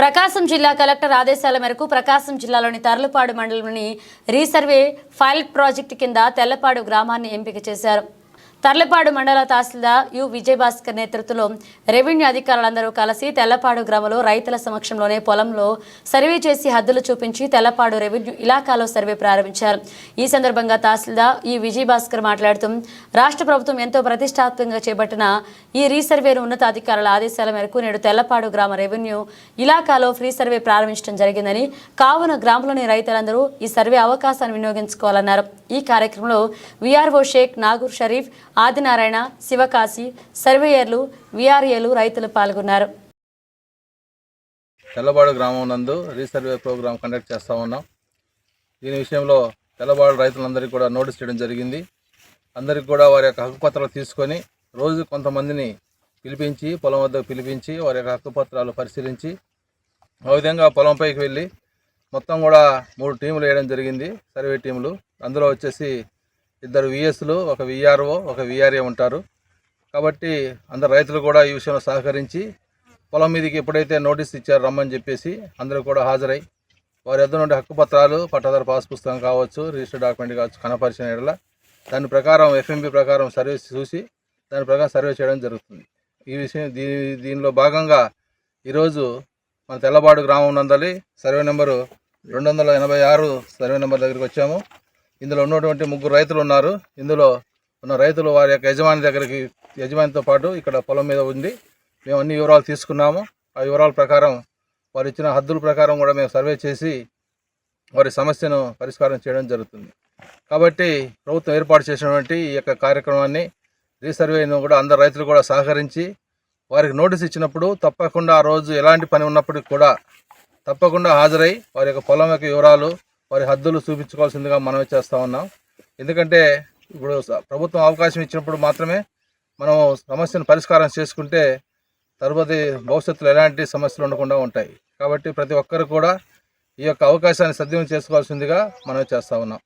ప్రకాశం జిల్లా కలెక్టర్ ఆదేశాల మేరకు ప్రకాశం జిల్లాలోని తర్లుపాడు మండలంలోని రీసర్వే పైలట్ ప్రాజెక్టు కింద తెల్లపాడు గ్రామాన్ని ఎంపిక చేశారు. తర్లపాడు మండల తహసీల్దార్ యు. విజయభాస్కర్ నేతృత్వంలో రెవెన్యూ అధికారులందరూ కలిసి తెల్లపాడు గ్రామంలో రైతుల సమక్షంలోనే పొలంలో సర్వే చేసి హద్దులు చూపించి తెల్లపాడు రెవెన్యూ ఇలాకాలో సర్వే ప్రారంభించారు. ఈ సందర్భంగా తహసీల్దార్ ఈ విజయభాస్కర్ మాట్లాడుతూ రాష్ట్ర ప్రభుత్వం ఎంతో ప్రతిష్టాత్మకంగా చేపట్టిన ఈ రీసర్వేను ఉన్నతాధికారుల ఆదేశాల మేరకు నేడు తెల్లపాడు గ్రామ రెవెన్యూ ఇలాకాలో ఫ్రీ సర్వే ప్రారంభించడం జరిగిందని కావున గ్రామంలోని రైతులందరూ ఈ సర్వే అవకాశాన్ని వినియోగించుకోవాలన్నారు. ఈ కార్యక్రమంలో విఆర్ఓ షేక్ నాగూర్ షరీఫ్ ఆదినారాయణ శివకాశి సర్వేయర్లు విఆర్ఏలు రైతులు పాల్గొన్నారు. తెల్లబాడు గ్రామం నందు రీసర్వే ప్రోగ్రాం కండక్ట్ చేస్తూ ఉన్నాం. దీని విషయంలో తెల్లబాడు రైతులందరికీ కూడా నోటీస్ చేయడం జరిగింది. అందరికీ కూడా వారి యొక్క హక్కుపత్రాలు తీసుకొని రోజు కొంతమందిని పిలిపించి పొలం వద్దకు పిలిపించి వారి యొక్క హక్కుపత్రాలు పరిశీలించి ఆ విధంగా పొలంపైకి వెళ్ళి మొత్తం కూడా మూడు టీములు వేయడం జరిగింది. సర్వే టీములు. అందులో వచ్చేసి ఇద్దరు విఎస్లు ఒక విఆర్ఓ ఒక విఆర్ఏ ఉంటారు. కాబట్టి అందరు రైతులు కూడా ఈ విషయంలో సహకరించి పొలం మీదకి ఎప్పుడైతే నోటీస్ ఇచ్చారో రమ్మని చెప్పేసి అందరూ కూడా హాజరై వారి వద్ద నుండి హక్కుపత్రాలు పట్టాదారు పాస్ పుస్తకం కావచ్చు రిజిస్టర్ డాక్యుమెంట్ కావచ్చు కనపరిచిన ఎడల దాని ప్రకారం ఎఫ్ఎంబి ప్రకారం సర్వీస్ చూసి దాని ప్రకారం సర్వే చేయడం జరుగుతుంది. ఈ విషయం దీని దీనిలో భాగంగా ఈరోజు మన తెల్లబాడు గ్రామం నందలి సర్వే నెంబరు రెండు వందల ఎనభై ఆరు సర్వే నెంబర్ దగ్గరికి వచ్చాము. ఇందులో ఉన్నటువంటి ముగ్గురు రైతులు ఉన్నారు. ఇందులో ఉన్న రైతులు వారి యొక్క యజమాని దగ్గరికి యజమానితో పాటు ఇక్కడ పొలం మీద ఉంది. మేము అన్ని వివరాలు తీసుకున్నాము. ఆ వివరాల ప్రకారం వారు ఇచ్చిన హద్దుల ప్రకారం కూడా మేము సర్వే చేసి వారి సమస్యను పరిష్కారం చేయడం జరుగుతుంది. కాబట్టి ప్రభుత్వం ఏర్పాటు చేసినటువంటి ఈ యొక్క కార్యక్రమాన్ని రీసర్వేను కూడా అందరు రైతులు కూడా సహకరించి వారికి నోటీస్ ఇచ్చినప్పుడు తప్పకుండా ఆ రోజు ఎలాంటి పని ఉన్నప్పటికీ కూడా తప్పకుండా హాజరై వారి యొక్క పొలం యొక్క వివరాలు వారి హద్దులు చూపించుకోవాల్సిందిగా మనమే చేస్తూ ఉన్నాం. ఎందుకంటే ఇప్పుడు ప్రభుత్వం అవకాశం ఇచ్చినప్పుడు మాత్రమే మనం సమస్యను పరిష్కారం చేసుకుంటే తరువాతి భవిష్యత్తులో ఎలాంటి సమస్యలు ఉండకుండా ఉంటాయి. కాబట్టి ప్రతి ఒక్కరు కూడా ఈ యొక్క అవకాశాన్ని సద్వినియోగం చేసుకోవాల్సిందిగా మనం చేస్తా ఉన్నాం.